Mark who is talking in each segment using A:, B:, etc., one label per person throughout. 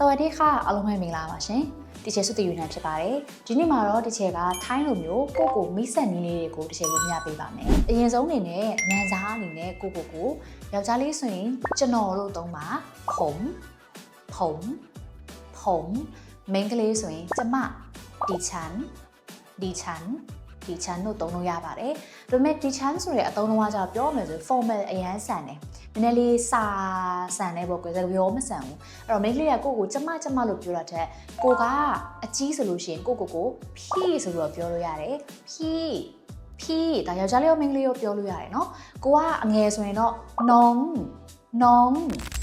A: စวัสดีค่ะအားလုံးပဲမင်္ဂလာပါရှင်ဒီချေစုတည်ယူနေဖြစ်ပါတယ်ဒီနေ့မှာတော့ဒီချေကထိုင်းလိုမျိုးကိုကိုမိဆက်နီးလေးတွေကိုဒီချေကိုမျှပေးပါမယ်အရင်ဆုံးအနေနဲ့နန်စားအနေနဲ့ကိုကိုကိုယောက်ျားလေးဆိုရင်ကျွန်တော်လို့သုံးပါผมผมผมမိန်းကလေးဆိုရင်ကျမဒီချန်ဒီချန်ဒီချန်လို့သုံးလို့ရပါတယ်ဒါပေမဲ့ဒီချန်ဆိုတဲ့အသုံးအနှုန်းကကျတော့ပြောမယ်ဆို formal အရန်ဆန်တယ် နည်းနည်းလေးစာဆန်နေပေါ့ကွယ်စကားပြောမဆန်ဘူးအဲ့တော့မိန်းကလေးကကိုကိုကျမကျမလို့ပြောတာတဲ့ကိုကအကြီးဆိုလို့ရှိရင်ကိုကိုကိုဖြီးဆိုလို့ပြောလို့ရတယ်ဖြီးဖြီးဒါယောက်ျားလေးရောမိန်းကလေးရောပြောလို့ရတယ်နော်ကိုကအငယ်ဆိုရင်တော့နောင်နောင်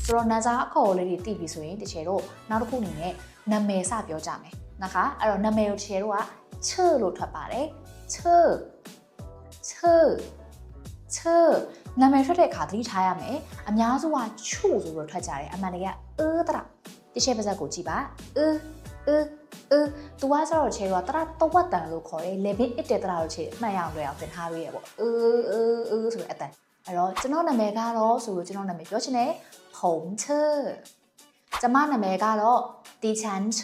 A: ဆိုတော့နာဇာအခေါ်လေးတွေသိပြီဆိုရင်တချေတော့နောက်တစ်ခုအနေနဲ့နာမည်စပြောကြမယ်นะคะအဲ့တော့နာမည်ကိုတချေတော့ကချើလို့ထွက်ပါတယ်ချើချើ ချနာမည်ထွက်တဲ့အခါသတိထားရမယ်အများစုကချုဆိုပြီးထွက်ကြတယ်အမှန်တကယ်အေးတရတချေပါဇက်ကိုကြည့်ပါအေးအေးအေးသူကကျတော့ချေတော့တရတဝက်တန်လို့ခေါ်တယ် level 1တဲ့တရလို့ချေအမှန်ရအောင်လွယ်အောင်သင်ထားရရပေါ့အေးအေးအေးဆိုတဲ့အတန်အဲ့တော့ကျွန်တော်နာမည်ကတော့ဆိုလို့ကျွန်တော်နာမည်ပြောချင်တယ်ဖုံချကျမနာမည်ကတော့တီချန်ချ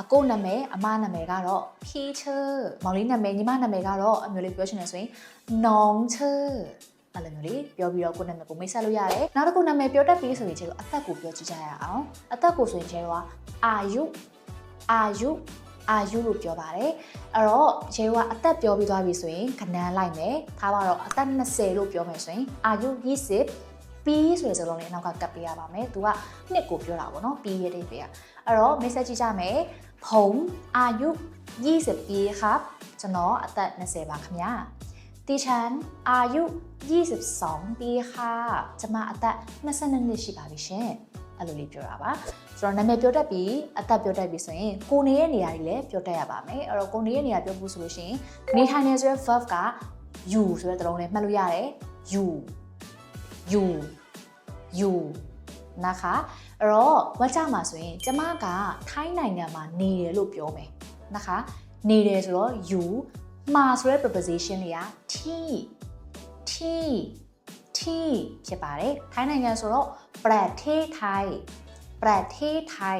A: အကိုနာမည်အမနာမည်ကတော့ဖီချာမောင်လေးနာမည်ညီမနာမည်ကတော့အမျိုးလေးပြောချင်တယ်ဆိုရင်နောင်ချာအဲ့လိုမျိုးလေးပြောပြီးတော့ကိုနာမည်ကိုမိတ်ဆက်လို့ရတယ်နောက်တစ်ခုနာမည်ပြောတတ်ပြီးဆိုရင်ကျတော့အသက်ကိုပြောကြည့်ကြရအောင်အသက်ကိုဆိုရင်ကျတော့အာယုအာယုအာယုလို့ပြောပါတယ်အဲ့တော့ခြေကအသက်ပြောပြီးသွားပြီဆိုရင်ခဏန်းလိုက်မယ်ထားပါတော့အသက်20လို့ပြောမယ်ဆိုရင်အာယု20 ပြီးဆိုတဲ့စကားလုံးလေးအနောက်ကကပ်ပေးရပါမယ်။ तू ကနှစ်ကိုပြောတာပေါ့နော်။ပြီးရတဲ့ပေးရ။အဲ့တော့ message ကြည့်ကြမယ်။ผมอายุ20ปีครับကျွန်တော်အသက်20ပါခင်ဗျာ။တီချန်အာယု22ปีค่ะကျွန်မအသက်22နှစ်ရှိပါပြီရှင်။အဲ့လိုလေးပြောတာပါ။ဆိုတော့နာမည်ပြောတတ်ပြီးအသက်ပြောတတ်ပြီးဆိုရင်ကိုနေရဲ့နေရာကြီးလည်းပြောတတ်ရပါမယ်။အဲ့တော့ကိုနေရဲ့နေရာပြောဖို့ဆိုလို့ရှိရင်နေထိုင်နေဆိုတဲ့ verb က you ဆိုတဲ့သလုံးလေးမှတ်လို့ရတယ်။ you you you นะคะအဲ့တော့ဝတ်ကြမှာဆိုရင်ကျမကထိုင်းနိုင်ငံမှာနေတယ်လို့ပြောမယ်นะคะနေတယ်ဆိုတော့ you မှာဆိုတဲ့ preposition တွေက t t t ဖြစ်ပါတယ်ထိုင်းနိုင်ငံဆိုတော့ประเทศไทยประเทศไทย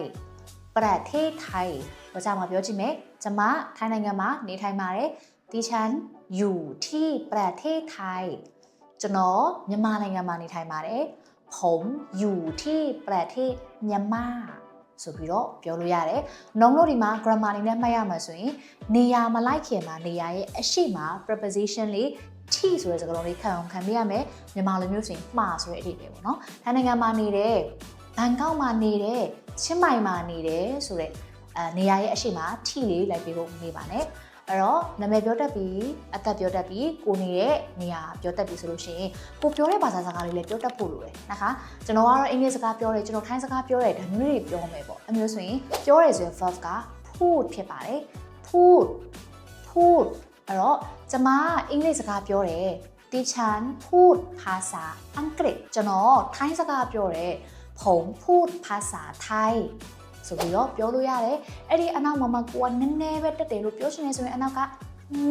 A: ประเทศไทยဝတ်ကြမှာပြောကြည့်မယ်ကျမထိုင်းနိုင်ငံမှာနေထိုင်ပါတယ်ဒီချန်อยู่ที่ประเทศไทย ကျွန်တော်မြန်မာနိုင်ငံမှာနေထိုင်ပါတယ်ผมอยู่ที่ประเทศမြန်မာဆိုပြီးတော့ပြောလို့ရတယ်။နောင်လို့ဒီမှာ grammar လေးနဲ့မှတ်ရမှာဆိုရင်နေရာမလိုက်ခင်မှာနေရာရဲ့အရှိမ preposition လေး t ဆိုတဲ့စကားလုံးလေးခံအောင်ခံပြရမယ်။မြန်မာလိုမျိုးဆိုရင်မှားဆိုတဲ့အဓိပ္ပာယ်ပေါ့နော်။ထိုင်းနိုင်ငံမှာနေတယ်ဘန်ကောက်မှာနေတယ်ချင်းမိုင်မှာနေတယ်ဆိုတဲ့အဲနေရာရဲ့အရှိမ t လေးလိုက်ပေးဖို့နေပါနဲ့။ အဲ့တော့နာမည်ပြောတတ်ပြီးအသက်ပြောတတ်ပြီးကိုနေတဲ့နေရာပြောတတ်ပြီးဆိုလို့ရှိရင်ကိုပြောတဲ့ဘာသာစကားလေးလည်းပြောတတ်ဖို့လိုတယ်นะคะကျွန်တော်ကတော့အင်္ဂလိပ်စကားပြောတယ်ကျွန်တော်ထိုင်းစကားပြောတယ်ဒါမျိုးတွေပြောမယ်ပေါ့အမျိုးဆိုရင်ပြောရဲဆိုရင် verb က food ဖြစ်ပါတယ် food food အဲ့တော့ကျမအင်္ဂလိပ်စကားပြောတယ်တီချန် food ภาษาอังกฤษကျွန်တော်ထိုင်းစကားပြောတယ်ผมพูดภาษาไทย ဆိုပြီးတော့ပြောလို့ရတယ်အဲ့ဒီအနောက်မှာမှကိုကနည်းနည်းပဲတက်တယ်လို့ပြောချင်နေဆိုရင်အနောက်က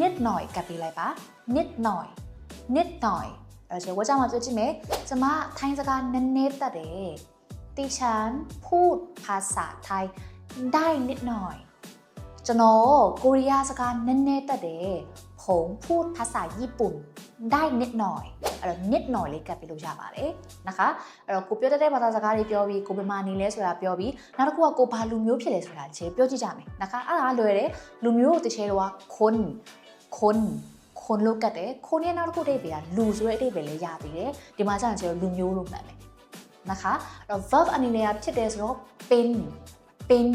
A: nit noi ကပ်ပေးလိုက်ပါ nit noi nit noi အဲ့ဒါဆိုဝါကြမှာပြောကြည့်မယ်ကျမထိုင်းစကားနည်းနည်းတက်တယ်တီချန်พูดภาษาไทยได้ nit noi ကျွန်တော်ကိုရီးယားစကားနည်းနည်းတက်တယ်ผมพูดภาษาญี่ปุ่น ได้ nit noi အဲ့တော့ nit noi လေးကပ်ပြီးလို့ရပါတယ်นะคะအဲ့တော့ကိုပြောတတ်တဲ့ဘာသာစကားတွေပြောပြီးကိုဘယ်မှာနေလဲဆိုတာပြောပြီးနောက်တစ်ခုကကိုဘာလူမျိုးဖြစ်လဲဆိုတာခြေပြောကြည့်ကြမယ်นะคะအဲ့ဒါလွယ်တယ်လူမျိုးကိုတစ်ချေတော့ခွန်းခွန်းခွန်းလို့ကတ်တယ်ခွန်းရဲ့နောက်တစ်ခုအဓိပ္ပာယ်ကလူဆိုတဲ့အဓိပ္ပာယ်လေးရပြီးတယ်ဒီမှာကျရင်ခြေတော့လူမျိုးလို့မှတ်မယ်นะคะအဲ့တော့ verb အနေနဲ့ဖြစ်တယ်ဆိုတော့ pin pin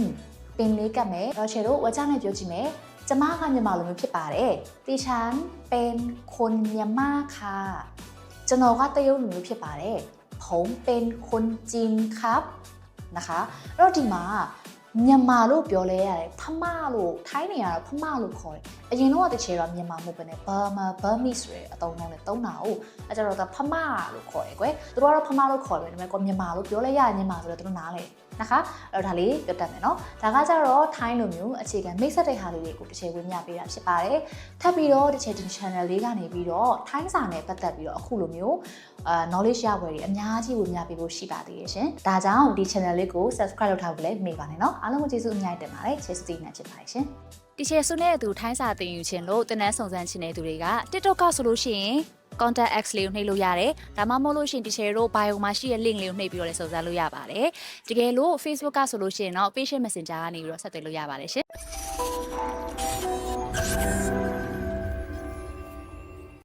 A: pin လေးကတ်မယ်အဲ့တော့ခြေတို့ဝါကြနဲ့ပြောကြည့်မယ်ကျမကမြန်မာလူမျိုးဖြစ်ပါတယ်တီချန်เ ป็นคนမြန်မာค่ะကျွန်တော်ကတရုတ်လူမျိုးဖြစ်ပါတယ်ผมเป็นคนจีนครับนะคะအဲ့တော့ဒီမှာမြန်မာလို့ပြောလဲရတယ်ဖမလို့ထိုင်းနေရတော့ဖမလို့ခေါ်တယ်အ အရင်တော့တချေတော့မြန်မာမဟုတ်ဘဲနဲ့ Burma Burmese ဆိုတဲ့အသုံးအနှုန်းနဲ့သုံးတာကိုအဲကြတော့ဖမလို့ခေါ်တယ်ကွယ်သူတို့ကတော့ဖမလို့ခေါ်တယ်ဒါပေမဲ့ကိုမြန်မာလို့ပြောလိုက်ရရင်မြန်မာဆိုတော့သူတို့နားလေ နော်ခါအဲ့တော့ဒါလေးပြောတတ်မယ်နော်ဒါကကြတော့ထိုင်းလိုမျိုးအခြေခံမိတ်ဆက်တဲ့ဟာလေးတွေကိုတစ်ချေဝင်မြပေးတာဖြစ်ပါတယ်ထပ်ပြီးတော့တစ်ချေဒီ channel လေးကနေပြီးတော့ထိုင်းစာနဲ့ပတ်သက်ပြီးတော့အခုလိုမျိုးအာ knowledge ရဝယ်တွေအများကြီးဝင်မြပေးဖို့ရှိပါသေးရဲ့ရှင်ဒါကြောင့်ဒီ channel လေးကို subscribe လုပ်ထားဖို့လည်းမေ့ပါနဲ့နော်အားလုံးကိုကျေးဇူးအများကြီးတင်ပါတယ်ချစ်စတီနဲ့ချစ်ပါတယ်ရှင်တီချေဆုနဲ့အတူထိုင်းစာသင်ယူခြင်းလို့တင်နန်းစုံစမ်းခြင်းတဲ့သူတွေက TikTok ကဆိုလို့ရှိရင် contact x လေးကိုနှိပ်လို့ရတယ်ဒါမှမဟုတ်လို့ရှိရင်တီချေတို့ bio မှာရှိတဲ့ link လေးကိုနှိပ်ပြီးတော့လည်းစုံစမ်းလို့ရပါတယ်တကယ်လို့ Facebook ကဆိုလို့ရှိရင်တော့ patient messenger ကနေပြီးတော့ဆက်သွယ်လို့ရပါတယ်ရှင်